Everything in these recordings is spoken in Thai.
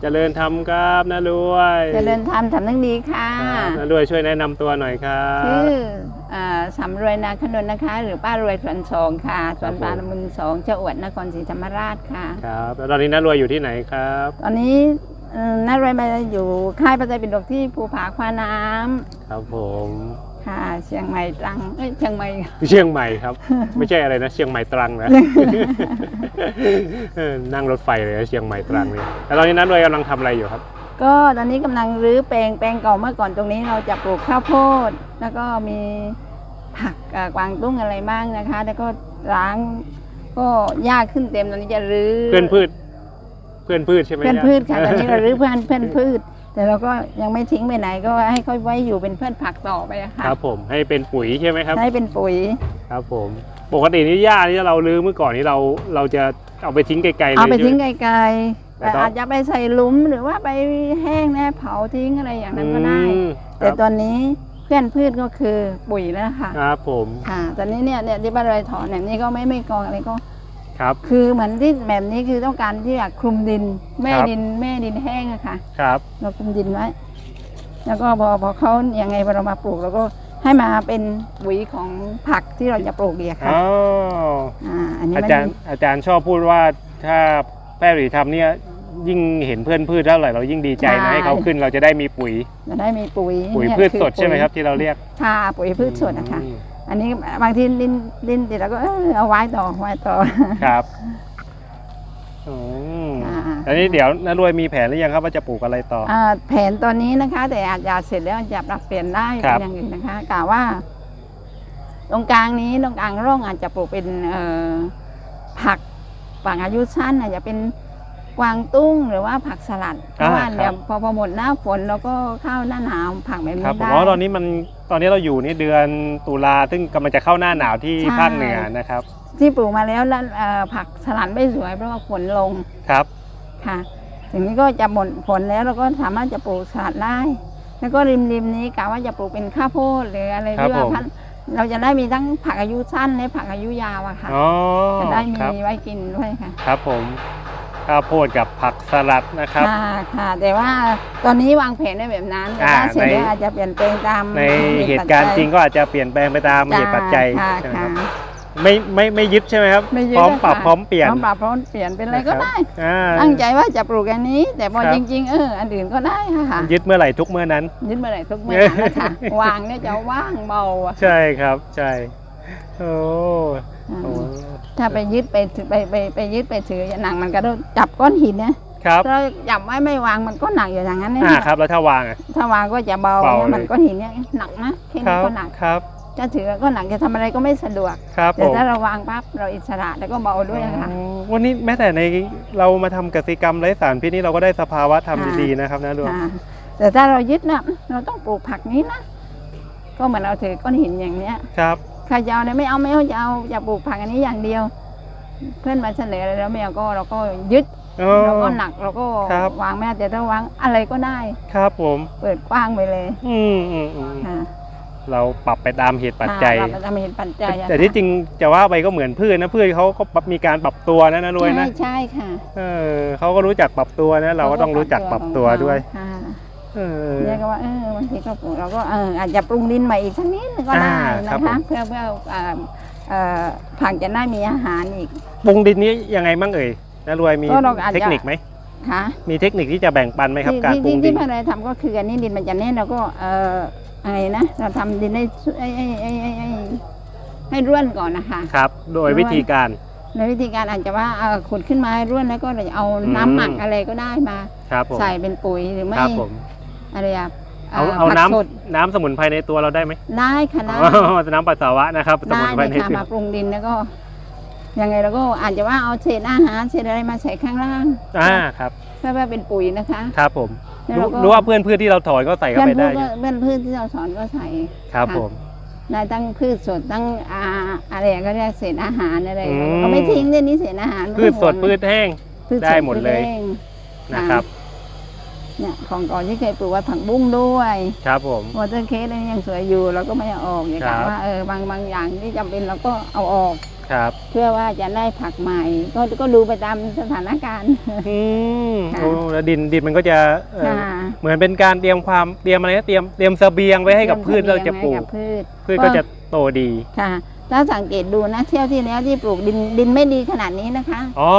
เจริญธรรมครับนะรวยเจริญธรรมทำทั้งดีค่ะครับนะรวยช่วยแนะนำตัวหน่อยครับ ชื่ออ่าสำรวยนาขนนนะคะ หรือป้ารวยสวนสองค่ะสวนครับผมปลาละมุนสองเจ้าอวดนครศรีธรรมราชค่ะ ครับแล้วตอนนี้นะรวยอยู่ที่ไหนครับ ตอนนี้เอ่อน้ารวยมาอยู่ค่ายประจัยปิฎกที่ภูผาควาน้ำ ครับผม ค่ะ เชียงใหม่ตรังเอ้ยเชียงใหม่ เชียงใหม่ครับ ไม่ใช่อะไรนะ เชียงใหม่ตรังนะ เออนั่งรถไฟเลยนะเชียงใหม่ตรังนี่แล้วตอนนี้นะรวยกำลังทำอะไรอยู่ครับ ก็ตอนนี้กำลังรื้อแปลงแปลงเก่าเมื่อก่อนตรงนี้เราจะปลูกข้าวโพด แล้วก็มีผักเอ่อกวางตุ้งอะไรบ้างนะคะ แล้วก็ล้าง ก็หญ้าขึ้นเต็มตอนนี้จะรื้อเพื่อนพืช เพื่อนพืชใช่ไหมเพื่อนยพืชค่ะตอนนี้เรารื้อเพื่อนเพื่อนพืช แต่เราก็ยังไม่ทิ้งไปไหนก็ให้ค่อยไว้อยู่เป็นเพื่อนผักต่อไปอะค่ะครับผมให้เป็นปุ๋ยใช่ไหมครับ ใช้เป็นปุ๋ยครับผมปกตินี่หญ้าที่เราลื้อเมื่อก่อนนี้เราเราจะเอาไปทิ้งไกลๆเลยเอาไปใช่หมทิ้งไกลๆแต่แต่ต้องอาจจะไปใส่หลุมหรือว่าไปแห้งแน่เผาทิ้งอะไรอย่างนั้นก็ได้อืมแต่ครับตอนนี้เพื่อนพืชก็คือปุ๋ยแล้วค่ะครับผมค่ะตอนนี้เนี่ยเนี่ยที่บ้านเราถอนเนี่ยนี่ก็ไม่ไม่กองอะไรก็ ครับ คือเหมือนที่แบบนี้คือต้องการที่อยากคลุมดิน แม่ครับดินแม่ดินแห้งอะค่ะ ครับ เราคลุมดินไว้ แล้วก็พอพอเขายังไงพอเรามาปลูกเราก็ให้มาเป็นปุ๋ยของผักที่เราจะปลูกเดียค่ะอ๋ออ่าอันนี้อามันจารย์อาจารย์ชอบพูดว่าถ้าแพทย์หรือทำเนี่ยยิ่งเห็นเพื่อนพืชเท่าไหร่เรายิ่งดีใจนะให้เขาขึ้นเราจะได้มีปุ๋ยจะได้มีปุ๋ยปุ๋ยเนี่ยพืชคือสดใช่ไหมปุ๋ยครับที่เราเรียกค่ะปุ๋ยพืชสดนะคะ อืมอันนี้บางทีดินดินติดแล้วก็เออเอาไว้ต่อไว้ต่อ ครับอืมอ่า อันนี้เดี๋ยวน้ารวยมีแผนหรือยังครับว่าจะปลูกอะไรต่อ อ่าแผนตอนนี้นะคะ แต่อาจจะเสร็จแล้วจะปรับเปลี่ยนได้ครัเป็บ นอย่างอื่นนะคะกล่าวว่า ตรงกลางนี้ตรงกลางร่องอาจจะปลูกเป็นเอ่อผักฝั่งอายุสั้นอาจจะเป็น กวางตุ้งหรือว่าผักสลัดเพราะว่าเดี๋ยวพอพอหมดหน้าฝนแล้วก็เข้าหน้าหนาวผักแบบครับนี้ผมได้เพราะตอนนี้มันตอนนี้เราอยู่นี่เดือนตุลาซึ่งกำลังจะเข้าหน้าหนาวที่ใช่ ภาคเหนือนะครับที่ปลูกมาแล้วแล้วเอ่อผักสลัดไม่สวยเพราะว่าฝนลงครับ ค่ะถึงนี้ก็จะหมดผลแล้วเราก็สามารถจะปลูกสลัดได้ แล้วก็ริมริมๆนี้กะว่าจะปลูกเป็นข้าวโพดหรืออะไรครับเพื่อผม พันเราจะได้มีทั้งผักอายุสั้นและผักอายุยาวอะค่ะ อ๋อจะได้มีครับไว้กินด้วยค่ะ ครับผม ข้าวโพดกับผักสลัดนะครับ ค่ะค่ะแต่ว่าตอนนี้วางแผนได้แบบนั้นแต่อ่าว่าเสร็จแล้วใน อาจจะเปลี่ยนแปลงตามในเหตุการณ์จริงก็อาจจะเปลี่ยนแปลงไปตามเหตุปัจจัยค่ะใช่ไหมคค่ะ รับไม่ไม่ไม่ยึดใช่ไหมครับไม่ยึดพร้อมนะปรับค่ะ พร้อมเปลี่ยนพร้อมปรับพร้อมเปลี่ยนเป็นอะไรก็ได้ อ่า ตั้งใจว่าจะปลูกอันนี้ แต่พอครับ จริง ๆ เออ อันอื่นก็ได้ค่ะยึดเมื่อไหร่ทุกเมื่อนั้น ยึดเมื่อไหร่ทุกเมื่อนั้นนะคะ วางเนี่ยจะว่างเบาอะใช่ครับใช่โอ้อ่าโห ถ้าไปยึดไปถือไปไปไปยึดไปถืออย่างหนังมันก็ต้องจับก้อนหินนะครับถ้าจับไว้ไม่วางมันก็หนักอยู่อย่างนั้นเนี่ยอ่าครับ แล้วถ้าวางอะถ้าวางก็จะเบาเบาเนี่ยเลยมันก้อนหินเนี่ยหนักนะแค่คนี้รับก็หนักครับจะถือก็หนักจะทำอะไรก็ไม่สะดวกครับผแต่มถ้าเราวางปั๊บเราอิสระแล้วก็เบาด้วยค่ะอ๋อวันนี้แม้แต่ในเรามาทำกสิกรรมไร้สารพิษนี่เราก็ได้สภาวะธรรมค่ะดีๆนะครับนะดวงค่ะแต่ถ้าเรายึดนะเราต้องปลูกผักนี้นะก็เหมือนเราถือก้อนหินอย่างเนี้ยครับ ใครจะเอาเนี่ยไม่เอาไม่เอาจะเอาจะปลูกผักอันนี้อย่างเดียว เพื่อนมาเสนออะไรแล้วไม่เอาก็เราก็ยึดอ๋อเราก็หนักเราก็ครับวางไม่ได้แต่ถ้าวางอะไรก็ได้ ครับผม เปิดกว้างไปเลย อืมอืมอืมค่ะเราปรับไปตามเหตุปัจจัยค่ะเราจะมีเหตุปัจจัยอะแต่ที่จริงจะว่าไปก็เหมือนพืชนะพืชเขาก็ปรับมีการปรับตัวนะนะรวยนะใช่ใช่ค่ะ เออเขาก็รู้จักปรับตัวนะ เราก็ต้องรู้จักปรับตัวด้วยค่ะ เออเรียกว่าเออบางทีก็ปลูกเราก็เอออาจจะปรุงดินใหม่อีกสักนิดนึงก็ได้อ่าครันะบผคะม เพื่อเพื่อเอ่อเอ่อผักจะได้มีอาหารอีก ปรุงดินนี้ยังไงบ้างเอ่ยนะรวยมีก็เราอาจจะ เทคนิคไหมค่ะมีเทคนิคที่จะแบ่งปันไหมครับ ที่การที่ปรุงที่ดิที่นพระอะไรทำก็คืออันนี้ดินมันจะแน่นแล้วก็เอ่ออะไรนะเราทำดินให้สุให้ให้ให้ให้ให้ให้ร่วนก่อนนะคะ ครับ โดยวิธีการ ในวิธีการอาจจะว่าเอ่อขุดขึ้นมาให้ร่วนแล้วก็เราจะเอาอืมน้ำหมักอะไรก็ได้มา ครับผมใส่เป็นปุ๋ยหรือไม่ ครับผม อะไรอะเอาอ่เอาผักน้สดำน้ำสมุนไพรในตัวเราได้ไหมได้ค่ะได้อ๋อน้ำปัสสาวะนะครับสได้มุนไพเลรยในค่ะตัวมาปรุงดินแล้วก็ยังไงเราก็อาจจะว่าเอาเศษอาหารเศษอะไรมาใส่ข้างล่างอ่าครับเพื่อว่าเป็นปุ๋ยนะคะครับผมแล้วรู้เราก็รู้ว่าเพื่อนพืชที่เราถอนก็ใส่เข้าเพื่อนไปพืได้ชก็เพื่อนพืชที่เราสอนก็ใส่ครับค่ะผมได้ตั้งพืชสดตั้งอาอะไรก็เรียกเศษอาหารอะไรอืมเราไม่ทิ้งเนี่ยนี่เศษอาหารไม่พืชสดต้องห่วงพืชแห้งพืชสได้หมดเลยพืชแห้งนะครับ เนี่ยของก่อนที่เคยปลูกไว่าผักบุ้งด้วยครับผมวอเตอร์เคสอะไรยังสวยอยู่เราก็ไม่เอาออกอย่างครับว่าเออบางบางอย่างที่จำเป็นเราก็เอาออกครับ เพื่อว่าจะได้ผักใหม่ ก็ก็ดูไปตามสถานการณ์อืมค่ะโอ้แล้วดินดินมันก็จะเอ่อค่ะเหมือนเป็นการเตรียมความเตรียมอะไรนะเตรียมเตรียมเสบียงไว้ให้กับพืชเราจะปลูให้กบพืชพืชก็จะโตดีค่ะถ้าสังเกตดูนะเที่ยวที่แล้วที่ปลูกดินดินไม่ดีขนาดนี้นะคะ อ๋อ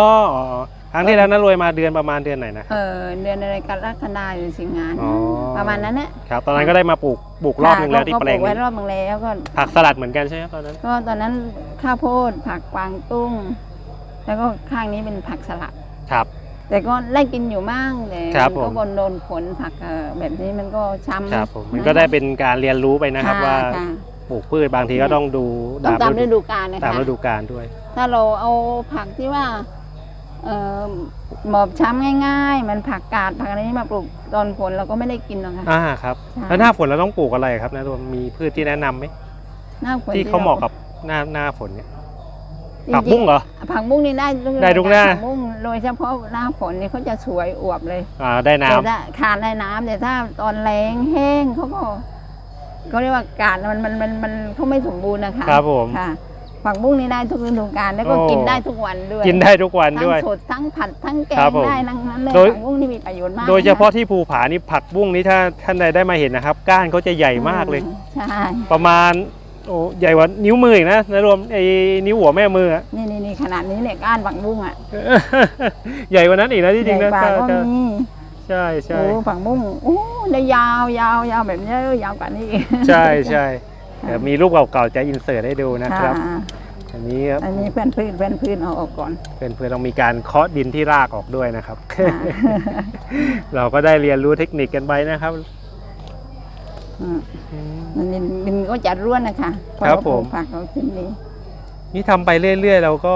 อ๋อครั้งที่แล้วนั้นรวยมาเดือนประมาณเดือนไหนนะคเอรับอเดือนอะไรกรกฎาหรือสิงหาอ๋อประมาณนั้นเนี่ยครับตอนนั้นก็ได้มาปลูกปลูกรอบหนึ่งแล้วที่ก็แปลปลูงกไว้นี้รอบหนึงแล้วก็ผักสลัดเหมือนกันใช่ไหมตอนนั้น ก็ตอนนั้นข้าวโพดผักกวางตุ้ง แล้วก็ข้างนี้เป็นผักสลัดครับ แต่ก็ได้กินอยู่บ้างแต่ครับมันก็ผมบนโดนฝนผักเอ่อแบบนี้มันก็ช้ำครับผมมันก็ได้เป็นการเรียนรู้ไปนะครับค่ะว่าค่ะปลูกพืชบางทีก็ต้องดูต้องตามฤดูกาลนะตามคะฤดูกาลด้วย ถ้าเราเอาผักที่ว่าเอ่อ หมอบช้ำง่าย ๆ มันผักกาดผักอะไรนี้มาปลูกตอนฝนเราก็ไม่ได้กินหรอกค่ะ อ่าครับใช่แล้วหน้าฝนเราต้องปลูกอะไรครับนะรวมมีพืชที่แนะนำไหมหน้าฝนที่เขาเหมาะกับหน้าหน้าฝนเนี่ยจริๆผักบุ้งเหรอ ผักบุ้งนี่ได้ทุกได้ทุกหน้า ผักบุ้งโดยเฉพาะหน้าฝนนี่เขาจะสวยอวบเลยอ่าได้น้ำแต่ถ้าขาดในน้ำแต่ถ้าตอนแรงแห้งเขาก็เขาเรียกว่ากาดมันมันมันมันเขาไม่สมบูรณ์นะคะครับผม ค่ะ ผักบุ้งนี่ได้ทุกฤดูกาลแล้วก็โอ้ กินได้ทุกวันด้วยกินได้ทุกวันทั้งด้วย สดทั้งผัดทั้งแกครังบผมได้ทั้งนั้นเลยโดย ผักบุ้งนี่มีประโยชน์มากโดยเฉพาะนที่ภูผานี่ผักบุ้งนี่ถ้าท่านใดได้มาเห็นนะครับ ก้านเขาจะใหญ่มากเลย อืใช่ประมาณโอ้ใหญ่กว่านิ้วมืออีกนะนะรวมไอ้นิ้วหัวแม่มืออะ นี่นี่นี่ขนาดนี้เนี่ยก้านผักบุ้งอะใหญ่กว่านั้นอีกนะที่จริงใหญ่นะกว่าถ้าก็ถ้ามีใช่ใช่โอ้ผักบุ้งโอ้ได้ยาวยาวยาวแบบนี้ยาวกว่านี้อีก ใช่ใช่ เดี๋ยวมีรูปเก่าๆจะอินเสิร์ตให้ดูนะครับค่ะอันนี้ครับอันนี้เพื่อนพืชเพื่อนพืชเอาออกก่อนเป็นเพื่อต้องมีการเคาะดินที่รากออกด้วยนะครับค่ะเราก็ได้เรียนรู้เทคนิคกันไปนะครับอืมมันดินดินก็จะร่วนนะคะพอครับเาปลูกผมผักเราขึ้นดีนี่ทำไปเรื่อยๆเราก็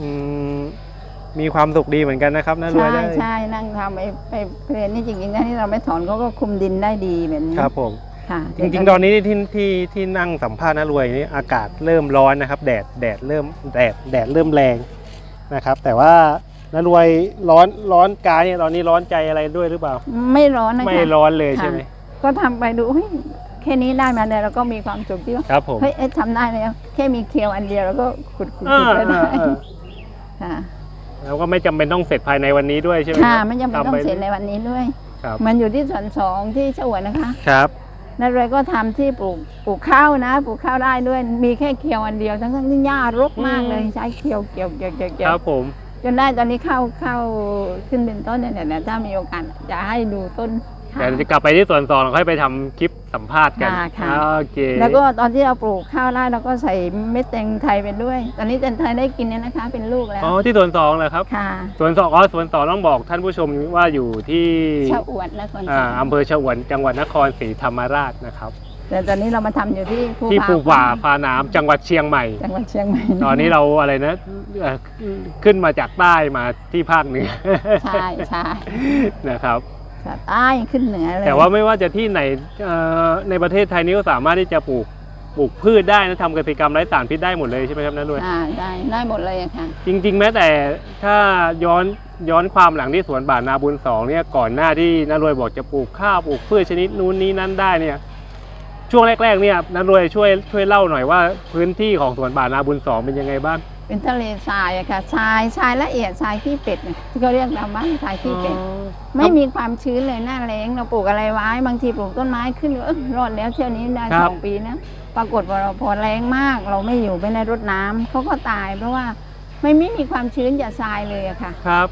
อืมมีความสุขดีเหมือนกันนะครับนะรวยใช่ได้ใช่นั่งทำไปไปเพลนนี่จริงๆนะที่เราไม่ถอนเขาก็คุมดินได้ดีแบบนี้ครับผม ค่ะจริงๆ ตอนนี้ที่ที่ที่นั่งสัมภาษณ์นะรวยนี่อากาศเริ่มร้อนนะครับ แดดแดดเริ่มแดดแดดเริ่มแรงนะครับ แต่ว่านะรวยร้อนร้อนกายเนี่ยตอนนี้ร้อนใจอะไรด้วยหรือเปล่า ไม่ร้อนนะคะไม่ร้อนเลยค่ะใช่ไหมก็ทำไปดูเฮ้ยแค่นี้ได้มาเนี่ยเราก็มีความสุขที่ว่าครับผมเฮ้ยเอ๊ะทำได้แล้วแค่มีเคียวอันเดียวเราก็ขุดขุดเอขุดอไปได้เออค่ะแล้วก็ไม่จำเป็นต้องเสร็จภายในวันนี้ด้วยใช่ไหมค่ะรับไม่จำเป็นต้องทำไปเสร็จในวันนี้ด้วยครับมันอยู่ที่ส่วนสองที่ฉวนนะคะ ครับ นั่นเลยก็ทำที่ปลูกปลูกข้าวนะปลูกข้าวได้ด้วยมีแค่เคียวอันเดียวทั้งทั้งที่หญ้ารกมากเลยอืมใช้เคียวเกี่ยวเกี่ยวเกี่ยวเกี่คยวรับผม จนได้ตอนนี้ข้าวข้าวขึ้นเป็นต้นเนี่ยเนี่ยถ้ามีโอกาสจะให้ดูต้น ข้าวเดี๋ยวจะกลับไปที่ส่วนสองเราค่อยไปทำคลิปสัมภาษณ์กันค่ะค่ะอ่าโอเคแล้วก็ตอนที่เราปลูกข้าวได้เราก็ใส่เม็ดแตงไทยไปด้วย ตอนนี้แตงไทยได้กินเนี่ยนะคะ เป็นลูกแล้วอ๋อที่ส่วนสองเหรอครับค่ะส่วนสองอ๋อส่วนสองต้องบอกท่านผู้ชมว่าอยู่ที่ชาวอวดและคนอ่าสองอำเภอฉววนจังหวัดนครศรีธรรมราชนะครับ แต่ตอนนี้เรามาทำอยู่ที่ภูที่ภูผาป่าพาน้ำจังหวัดเชียงใหม่ จังหวัดเชียงใหม่ตอนนี้เราอะไรนะเอ่อขึ้นมาจากใต้มาที่ภาคเหนือ ใช่ใช่นะครับ จากใต้ขึ้นเหนือเลยแต่ว่าไม่ว่าจะที่ไหนเอ่อในประเทศไทยนี้ก็สามารถที่จะปลูกปลูกพืชได้นะทำกสิกรรมไร้สารพิษได้หมดเลยใช่ไหมครับน้ารวยอ่าได้ได้หมดเลยอะค่ะ จริง ๆ แม้แต่ถ้าย้อนย้อนความหลังที่สวนป่านาบุญสองเนี่ยก่อนหน้าที่น้ารวยบอกจะปลูกข้าวปลูกพืชชนิดนู้นนี้นั้นได้เนี่ย ช่วงแรก ๆ เนี่ยน้ารวยช่วยช่วยเล่าหน่อยว่าพื้นที่ของสวนป่านาบุญสองเป็นยังไงบ้าง เป็นทะเลทรายอะค่ะทรายทรายละเอียดทรายขี้เป็ดเนี่ยที่เขาเรียกตามบ้านทรายขี้เป็ด ไม่มีความชื้นเลยหน้าแรงเราปลูกอะไรไว้ บางทีปลูกต้นไม้ขึ้นเออรอดแล้วเที่ยวนี้ได้ครัสบองปีนะปรากฏว่าเราพอแรงมาก เราไม่อยู่ไม่ได้รดน้ำเขาก็ตาย เพราะว่าไม่ไม่มีความชื้นจากทรายเลยอะค่ะ ครับ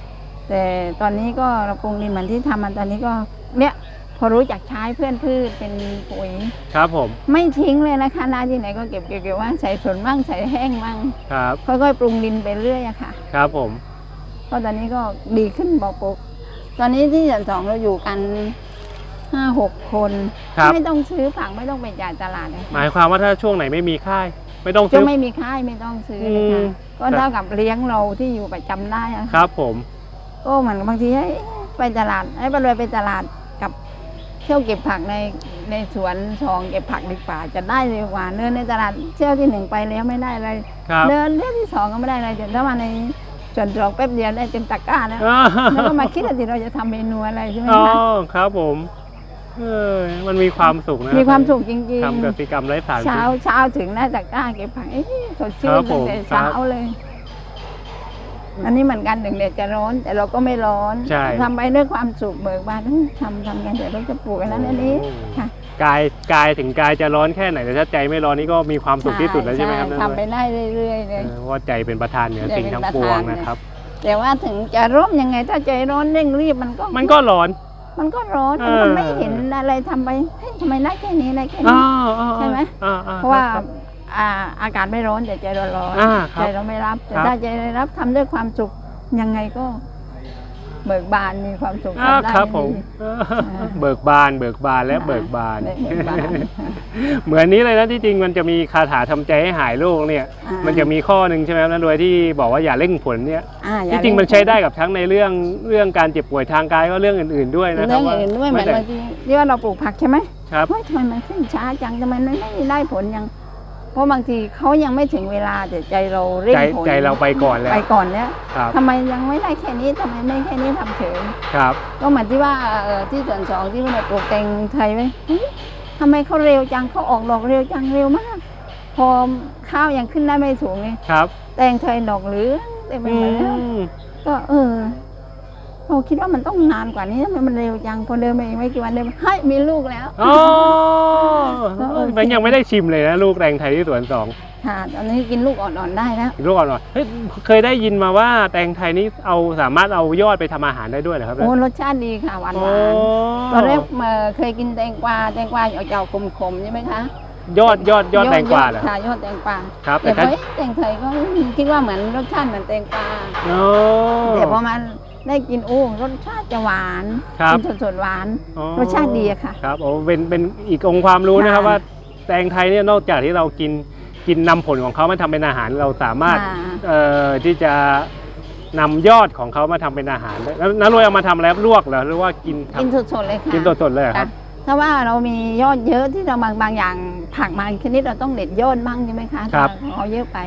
แต่ตอนนี้ก็เราปรุงดินเหมือนที่ทำมันตอนนี้ก็เนี่ย พอรู้จักใช้เพื่อนพืชเป็นปุ๋ยครับผม ไม่ทิ้งเลยนะคะนาที่ไหนก็เก็บเก็บเก็บว่าใส่สนบ้างใส่แห้งบ้างครับ ค่อยๆปรุงดินไปเรื่อยอะค่ะ ครับผมก็ตอนนี้ก็ดีขึ้นบอกปุกตอนนี้ที่ส่วนสองเราอยู่กันห้าหกคนครับ ไม่ต้องซื้อผักไม่ต้องไปจ่ายตลาดเลยหมายความว่าถ้าช่วงไหนไม่มีค่าย ไม่ต้องจะซื้อ ไม่มีค่ายไม่ต้องซื้อเลยอืค่ะมก็เท่ากับเลี้ยงเราที่อยู่ประจำได้อะครับผม ก็เหมือนบางทีให้ไปตลาดให้ไปเลยไปตลาดกับเที่ยวเก็บผักในในสวนชองเก็บผักดีกว่าจะได้ดีกว่าเดินในตลาดเที่ยวที่หนึ่งไปแล้วไม่ได้อะไรครับ เดินเที่ยวที่สองก็ไม่ได้อะไรเดี๋ยวถ้ามาในส่วนสองแป๊บเดียวได้เต็มตะกร้าแล้วแล้วก็มาคิดว่าเราจะทำเมนูอะไรใช่ไหมอ๋อคะครับผมเออมันมีความสุขนะมีความสุขจริงทำกสิกรรมไร้สารๆพิษเช้าเช้าถึงได้ตะกร้าเก็บผักเอ๊ะสดชื่ครันบผมตั้งแต่เช้าครับเลย อันนี้เหมือนกันถึงแดดจะร้อน แต่เราก็ไม่ร้อนใช่ ทำไปด้วยความสุขเบิกบานเฮ้ยทำทำกันเดี๋ยวเราจะปลูกอันนั้นอันนี้โอ้ค่ะกายกายถึงกายจะร้อนแค่ไหนแต่ถ้าใจไม่ร้อนนี่ก็มีความสุขที่สุดแล้วใช่ไหมครับใช่นั่นทำไปเลยได้เรื่อยๆเลยเออว่าใจเป็นประธานเหนือใจสิ่งเป็นทั้งประปวงธานเลยนะครับ แต่ว่าถึงจะร่มยังไงถ้าใจร้อนเร่งรีบมันก็มันก็ร้อน มันก็ร้อนเออมันไม่เห็นอะไรทำไปเฮ้ยทำไมได้แค่นี้ได้แค่อ่านี้อ่าใช่ไหมอ่อ่เพราะว่าครับ อ่าอากาศไม่ร้อนแต่ใจเราร้อนอ่าครับใจเราไม่รับแต่ครับ ถ้าใจเรารับทำด้วยความสุขยังไงก็ เบิกบานมีความสุขอ่าทำได้ครับผมดีเบิกบานเบิกบานและเบิกบาน และเบิกบานเหมือนนี้เลยนะที่จริงมันจะมีคาถาทำใจให้หายโรคเนี่ย อ่ามันจะมีข้อหนึ่งใช่ไหมครับนั่นโดยที่บอกว่าอย่าเร่งผลเนี่ยอ่าอย่าที่จริงมันใช้ได้กับทั้งในเรื่องเรื่องการเจ็บป่วยทางกายก็เรื่องอื่น ๆด้วยนะคเรื่รัอบงอื่นด้วยเหมือนแต่บางทีที่ว่าเราปลูกผักใช่ไหมครับ เฮ้ยทำไมมันขึ้นช้าจังทำไมมันไม่ได้ผลยังเพ ราะบางทีเขายังไม่ถึงเวลาแต่ใจเราเร่งใจผลใจเราไปก่อนแล้ว ไปก่อนแล้วครับทำไมยังไม่ได้แค่นี้ทำไมไม่แค่นี้ทำเฉยครับ ก็เหมือนที่ว่าเอ่อที่ส่วนสองที่เราปลูกแตงไทยไว้เฮ้ยทำไมเขาเร็วจังเขาออกดอกเร็วจังเร็วมาก พอข้าวยังขึ้นได้ไม่สูงเลยครับแตงไทยดอกเหลืองเต็มไปอืหมดแล้วมก็เออ เราคิดว่ามันต้องนานกว่านี้ทำไมมันเร็วจังพอเดินไปอีกไม่กี่วันเดินมาให้ยมีลูกแล้ว อ๋อก็โอเคมันยังไม่ได้ชิมเลยนะลูกแรงไทยที่สวนสองค่ะ ตอนนี้กินลูกอ่อนๆได้แล้วลูกอ่อนๆเฮ้ยเคยได้ยินมาว่าแตงไทยนี่เอาสามารถเอายอดไปทำอาหารได้ด้วยเหรอครับโอ้รสชาติดีค่ะหวานโอ้หวานตอนแรกเอ่อเคยกินแตงกวาแตงกวาออกจากขมๆใช่ไหมคะยอดยอดยอดแตงกวาเหรอค่ะยอดแตงกวาครับแต่แต่ถ้าเฮ้ยแตงไทยก็คิดว่าเหมือนรสชาติเหมือนแตงกวาโอ้แต่พอมา ได้กินโอ้รสชาติจะหวานครับกินสดๆหวาน อ๋อรสชาติดีอะค่ะ ครับโอ้เป็นเป็นอีกองค์ความรู้นะครับค่ะ ว่าแตงไทยเนี่ยนอกจากที่เรากินกินนำผลของเขามาทำเป็นอาหารเราสามารถ ค่ะเอ่อที่จะนำยอดของเขามาทำเป็นอาหารได้แล้วน้ารวยเอามาทำอะไรครับลวกเหรอหรือว่ากินทำกินสดๆเลยค่ะกินสดๆเลยเหรอคค่ะรับ ถ้าว่าเรามียอดเยอะที่เราบางบางอย่างผักมาชนิดเราต้องเด็ดยอดบ้างใช่ไหมคะครับ ถ้าเอาเยอะไป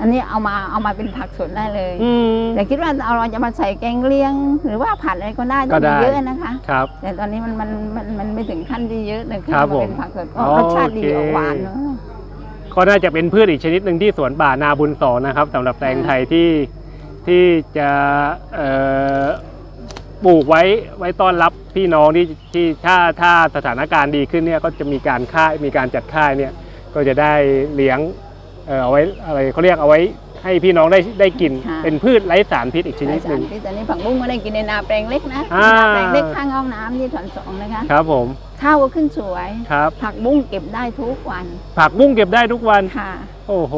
อันนี้เอามาเอามาเป็นผักสดได้เลยอืม แต่คิดว่าเอาเราจะมาใส่แกงเลียง หรือว่าผัดอะไรก็ได้ก็ต้องได้มีเยอะนะคะ ครับ แต่ตอนนี้มันมันมันมันไม่ถึงขั้นที่เยอะเลยขึ้นครับมาเป็นผมผักสดก็อ๋อรสชาติดีโอเค ออกหวานเนอะ ก็น่าจะเป็นพืชอีกชนิดหนึ่งที่สวนป่านาบุญสอนนะครับสำหรับแตงไทยที่ที่จะเอ่อปลูกไว้ไว้ต้อนรับพี่น้องที่ที่ถ้าถ้าสถานการณ์ดีขึ้นเนี่ยก็จะมีการค่ายมีการจัดค่ายเนี่ยก็จะได้เลี้ยง เอ่อเอาไว้อะไรเขาเรียกเอาไว้ให้พี่น้องได้ได้กินเป็นพืชไร้สารพิษอีกชนิดหนึ่ง ที่ตอนนี้ผักบุ้งไม่ได้กินในนาแปลงเล็กนะอ่า นาแปลงเล็กข้างห้องน้ำที่ถอนสองนะคะ ครับผมข้าวก็ขึ้นสวย ครับ ผักบุ้งเก็บได้ทุกวันผักบุ้งเก็บได้ทุกวัน ค่ะโอ้โห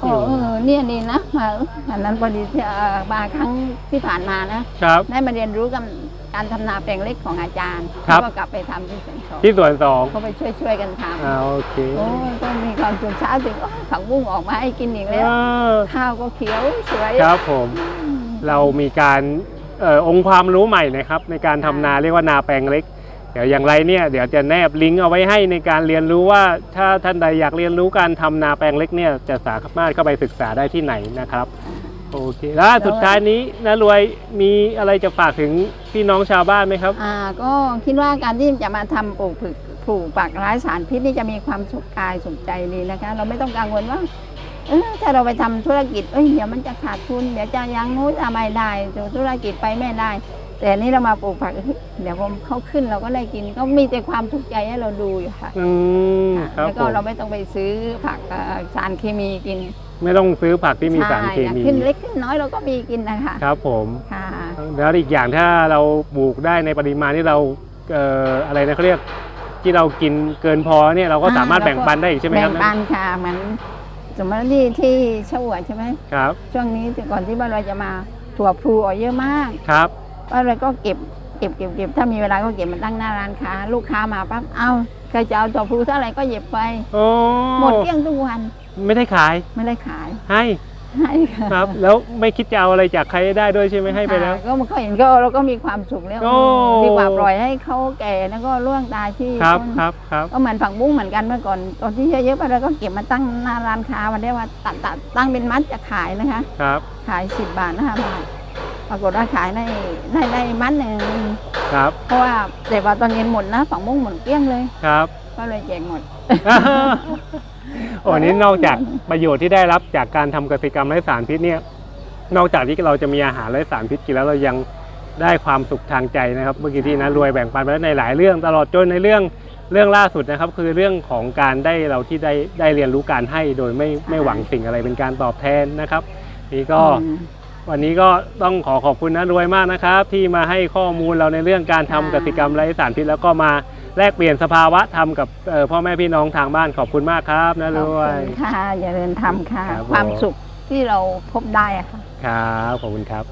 โอ้เออเนี่ยดีนะมาอันนั้นพอดีที่เอ่อมาครั้งที่ผ่านมานะ ครับ ได้มาเรียนรู้กับ การทำนาแปลงเล็กของอาจารย์ครับ แล้วก็กลับไปทำที่สวนสองที่สวนสองเขาไปช่วยช่วยๆกันทอ่าโอเคำโอ้ยก็มีความสุขเช้าถึงโอ้ยผักบุ้งออกมาให้กินอีกเอแล้วอข้าวก็เขียวสวยครับผม อืม เรามีการเออองค์ความรู้ใหม่นะครับ ในการทำนาเรียกว่านาแปลงเล็ก เดี๋ยวอย่างไรเนี่ยเดี๋ยวจะแนบลิงก์เอาไว้ให้ในการเรียนรู้ว่าถ้าท่านใดอยากเรียนรู้การทำนาแปลงเล็กเนี่ยจะสามารถเข้าไปศึกษาได้ที่ไหนนะครับ โอเคแล้วสุดท้ายนี้นารวยมีอะไรจะฝากถึงพี่น้องชาวบ้านไหมครับ อ่าก็คิดว่าการที่จะมาทำปลูกผึกปลูกปักไร้สารพิษนี่จะมีความสุขกายสุขใจดีนะคะ เราไม่ต้องกังวลว่าเออถ้าเราไปทำธุรกิจเอ้ยเดี๋ยวมันจะขาดทุนเดี๋ยวจะยังนู้นจะไม่ได้ธุรกิจไปไม่ได้ แต่นี่เรามาปลูกผักเฮ้ยเดี๋ยวพอเขาขึ้นเราก็ได้กินก็มีแต่ความสุขใจให้เราดูอยู่ค่ะอืมค่ะครับแล้วผก็มเราไม่ต้องไปซื้อผักเอ่อสารเคมีกิน ไม่ต้องซื้อผักที่มีสารเคใช่มี ขึ้นเล็กขึ้นน้อยเราก็มีกินนะคะครับผมค่ะแล้วอีกอย่างถ้าเราปลูกได้ในปริมาณที่เราเอ่ออะไรนะเขาเรียกที่เรากินเกินพอเนี่ยเราก็สามารถอ่าแบ่งปันได้อีกใช่ไหมคแบ่รับงปันค่ะเหมือนสมมติที่ที่ชะอวดใช่ไหมครับ ช่วงนี้ก่อนที่บ้านเราจะมาถั่วพลูออกเยอะมากครับบ้านเราก็เก็บเก็บเก็บเก็บถ้ามีเวลาก็เก็บมันตั้งหน้าร้านค้า ลูกค้ามาปั๊บเอาใครจะเอาถั่วพลูเท่าไหร่ก็หยิบไปโอ้หมดเกลี้ยงทุกวัน ไม่ได้ขายไม่ได้ขายให้ให้ค่ะครับ แล้วไม่คิดจะเอาอะไรจากใครได้ด้วยใช่ไหมให้ไปแล้ว ค่ะก็มันเขาเห็นก็เราก็มีความสุขแล้วโอ้ ดีกว่าปล่อยให้เขาแก่แล้วก็ล่วงตายที่ครับต้นครับครับ ก็เหมือนผักบุ้งเหมือนกันเมื่อก่อนตอนที่เยอะๆไปเราก็เก็บมาตั้งหน้าร้านค้าวันได้ว่าตัดตัดตั้งเป็นมัดจะขายนะคะ ครับขายสิบบาทนะคะบาทปรากฏว่าขายได้ได้ได้มัดหนึ่งครับเพราะว่าแต่ว่าตอนเย็นหมดนะผักบุ้งหมดเกลี้ยงเลย ครับ ก็เลยแจกหมด วันนี้นอกจากประโยชน์ที่ได้รับจากการทำกสิกรรมไร้สารพิษเนี่ยนอกจากที่เราจะมีอาหารไร้สารพิษกินแล้วเรายังได้ความสุขทางใจนะครับ เมื่อกี้ที่นะรวยแบ่งปันไปแล้วในหลายเรื่องตลอดจนในเรื่องเรื่องล่าสุดนะครับ คือเรื่องของการได้เราที่ได้ได้เรียนรู้การให้โดยไม่ไม่หวังสิ่งอะไรเป็นการตอบแทนนะครับ นี่ก็อืมวันนี้ก็ต้องขอขอบคุณนะรวยมากนะครับ ที่มาให้ข้อมูลเราในเรื่องการทำค่ะกสิกรรมไร้สารพิษแล้วก็มา แลกเปลี่ยนสภาวะทำกับเอ่อพ่อแม่พี่น้องทางบ้านขอบคุณมากครับนะขรอบวคุยณค่ะอย่าเริญทำค่ะครับผมความสุขที่เราพบได้อะค่ะครับขอบคุณครับ